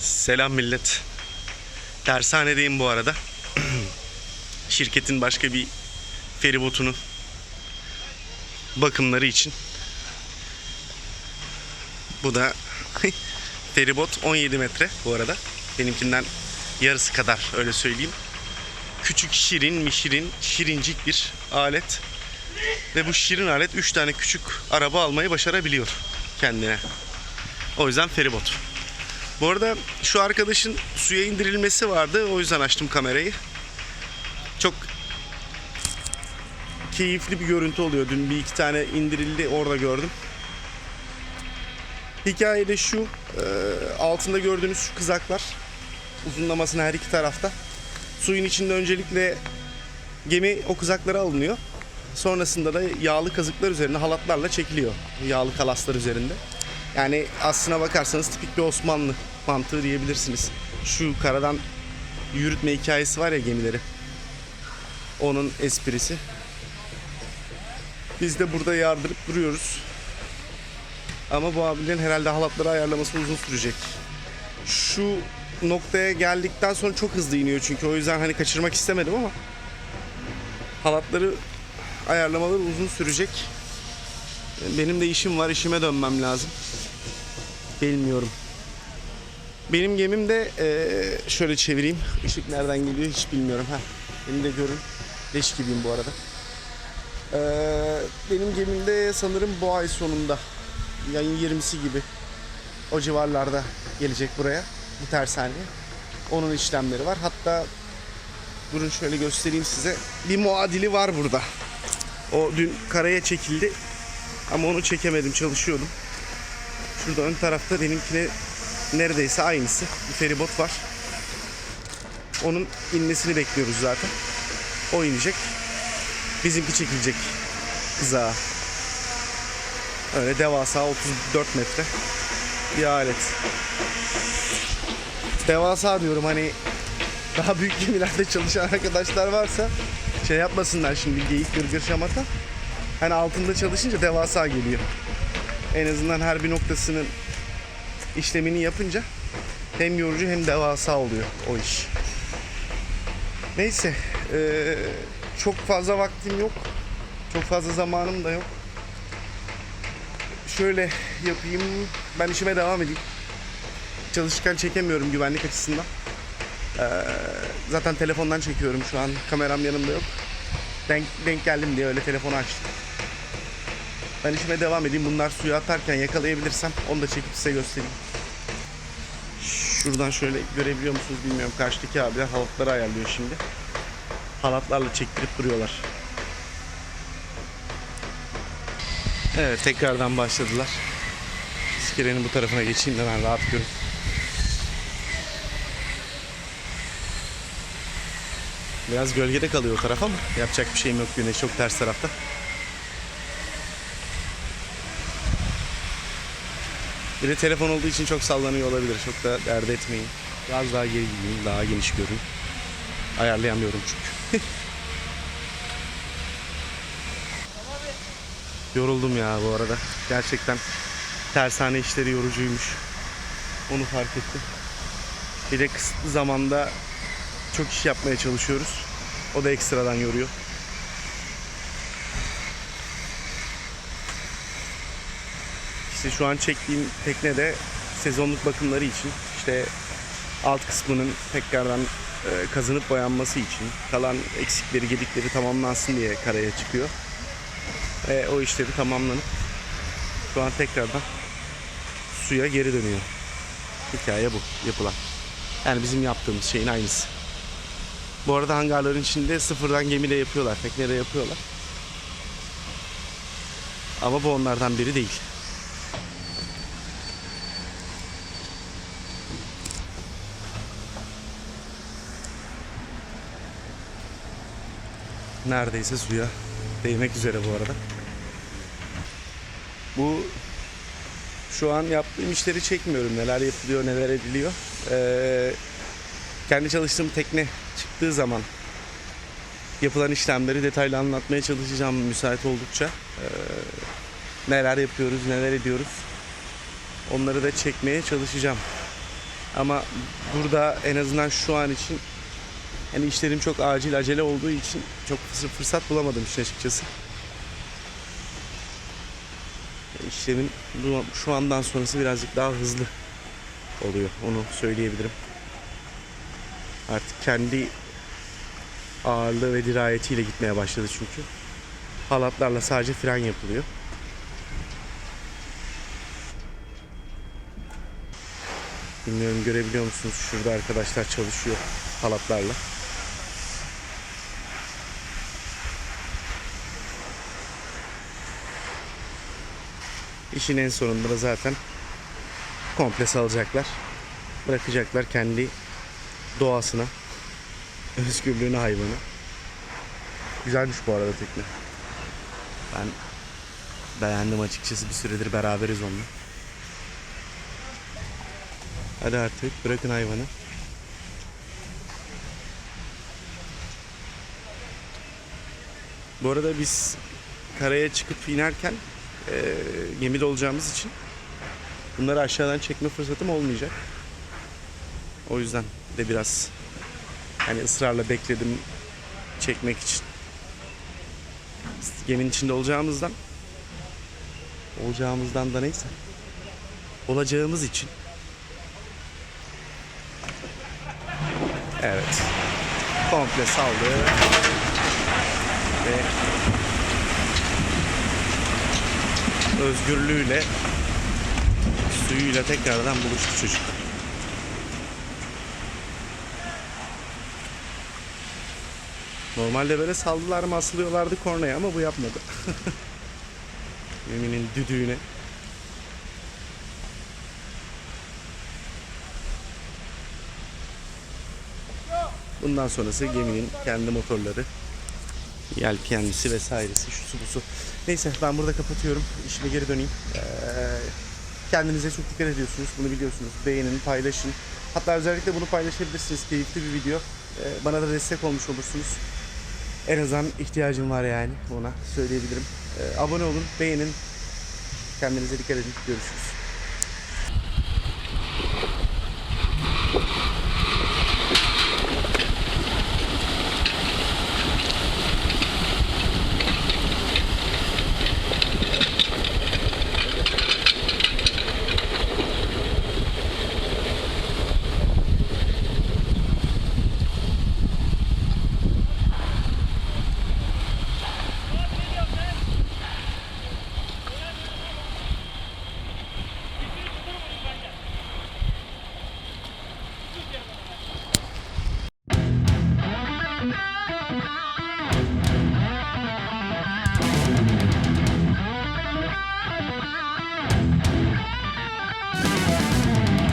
Selam millet. Dershanedeyim bu arada. Şirketin başka bir feribotunun bakımları için. Bu da feribot 17 metre bu arada. Benimkinden yarısı kadar öyle söyleyeyim. Küçük şirin mi şirin, şirincik bir alet. Ve bu şirin alet 3 tane küçük araba almayı başarabiliyor kendine. O yüzden feribot. Bu arada şu arkadaşın suya indirilmesi vardı. O yüzden açtım kamerayı. Çok keyifli bir görüntü oluyor. Dün bir iki tane indirildi orada gördüm. Hikaye de şu. e, altında gördüğünüz şu kızaklar. Uzunlamasına her iki tarafta. Suyun içinde öncelikle gemi o kızaklara alınıyor. Sonrasında da yağlı kazıklar üzerine halatlarla çekiliyor. Yağlı kalaslar üzerinde. Yani aslına bakarsanız tipik bir Osmanlı mantığı diyebilirsiniz. Şu karadan yürütme hikayesi var ya gemileri. Onun esprisi. Biz de burada yardırıp duruyoruz. Ama bu abilerin herhalde halatları ayarlaması uzun sürecek. Şu noktaya geldikten sonra çok hızlı iniyor çünkü o yüzden hani kaçırmak istemedim ama halatları ayarlamaları uzun sürecek. Benim de işim var, işime dönmem lazım. Bilmiyorum. Benim gemim de eee, şöyle çevireyim. Işık nereden geliyor hiç bilmiyorum. Heh, beni de görün. Leş gibiyim bu arada. Eee, benim gemimde sanırım bu ay sonunda yayın 20'si gibi o civarlarda gelecek buraya bu tersaneye. Onun işlemleri var. Hatta durun şöyle göstereyim size. Bir muadili var burada. O dün karaya çekildi ama onu çekemedim çalışıyordum. Şurada ön tarafta benimkine neredeyse aynısı. Bir feribot var. Onun inmesini bekliyoruz zaten. O inecek. Bizimki çekilecek kızağa. Öyle devasa 34 metre bir alet. Devasa diyorum hani daha büyük gemilerde çalışan arkadaşlar varsa şey yapmasınlar şimdi geyik gırgır şamata. Hani altında çalışınca devasa geliyor. En azından her bir noktasının işlemini yapınca hem yorucu hem devasa oluyor o iş. Neyse eee, çok fazla vaktim yok. Çok fazla zamanım da yok. Şöyle yapayım. Ben işime devam edeyim. Çalışırken çekemiyorum güvenlik açısından. Eee, zaten telefondan çekiyorum şu an. Kameram yanımda yok. Denk, denk geldim diye öyle telefonu açtım. Ben işime devam edeyim. Bunlar suya atarken yakalayabilirsem onu da çekip size göstereyim. Şuradan şöyle görebiliyor musunuz bilmiyorum. Karşıdaki abiler halatları ayarlıyor şimdi. Halatlarla çektirip duruyorlar. Evet tekrardan başladılar. İskelenin bu tarafına geçeyim de ben rahat görün. Biraz gölgede kalıyor o taraf ama yapacak bir şeyim yok güneş çok ters tarafta. Bir de telefon olduğu için çok sallanıyor olabilir. Çok da dert etmeyin. Biraz daha geri gideyim, daha geniş görün. Ayarlayamıyorum çünkü. Yoruldum ya bu arada. Gerçekten tersane işleri yorucuymuş. Onu fark ettim. Bir de kısıtlı zamanda çok iş yapmaya çalışıyoruz. O da ekstradan yoruyor. İşte şu an çektiğim tekne de sezonluk bakımları için işte alt kısmının tekrardan e, kazınıp boyanması için kalan eksikleri gedikleri tamamlansın diye karaya çıkıyor. Ve o işleri tamamlanıp şu an tekrardan suya geri dönüyor. Hikaye bu yapılan. Yani bizim yaptığımız şeyin aynısı. Bu arada hangarların içinde sıfırdan gemiyle yapıyorlar, tekneyle yapıyorlar. Ama bu onlardan biri değil. Neredeyse suya değmek üzere bu arada. Bu şu an yaptığım işleri çekmiyorum. Neler yapılıyor, neler ediliyor. Ee, kendi çalıştığım tekne çıktığı zaman yapılan işlemleri detaylı anlatmaya çalışacağım müsait oldukça. Ee, neler yapıyoruz, neler ediyoruz. Onları da çekmeye çalışacağım. Ama burada en azından şu an için yani işlerim çok acil acele olduğu için çok fırs- fırsat bulamadım işin açıkçası. İşlemin bu- şu andan sonrası birazcık daha hızlı oluyor. Onu söyleyebilirim. Artık kendi ağırlığı ve dirayetiyle gitmeye başladı çünkü. Halatlarla sadece fren yapılıyor. Bilmiyorum görebiliyor musunuz? Şurada arkadaşlar çalışıyor halatlarla. İşin en sonunda da zaten komple salacaklar. Bırakacaklar kendi doğasına, özgürlüğüne hayvanı. Güzelmiş bu arada tekne. Ben beğendim açıkçası bir süredir beraberiz onunla. Hadi artık bırakın hayvanı. Bu arada biz karaya çıkıp inerken e, gemide olacağımız için bunları aşağıdan çekme fırsatım olmayacak. O yüzden de biraz hani ısrarla bekledim çekmek için. Geminin içinde olacağımızdan olacağımızdan da neyse olacağımız için Evet. Komple saldı. Ve özgürlüğüyle suyuyla tekrardan buluştu çocuk. Normalde böyle saldılar mı asılıyorlardı kornaya ama bu yapmadı. Geminin düdüğüne. Bundan sonrası geminin kendi motorları, yelkenlisi vesairesi, şusu busu. Neyse ben burada kapatıyorum. İşime geri döneyim. Ee, kendinize çok dikkat ediyorsunuz. Bunu biliyorsunuz. Beğenin, paylaşın. Hatta özellikle bunu paylaşabilirsiniz. Keyifli bir video. Ee, bana da destek olmuş olursunuz. En azından ihtiyacım var yani ona söyleyebilirim. Ee, abone olun, beğenin. Kendinize dikkat edin. Görüşürüz.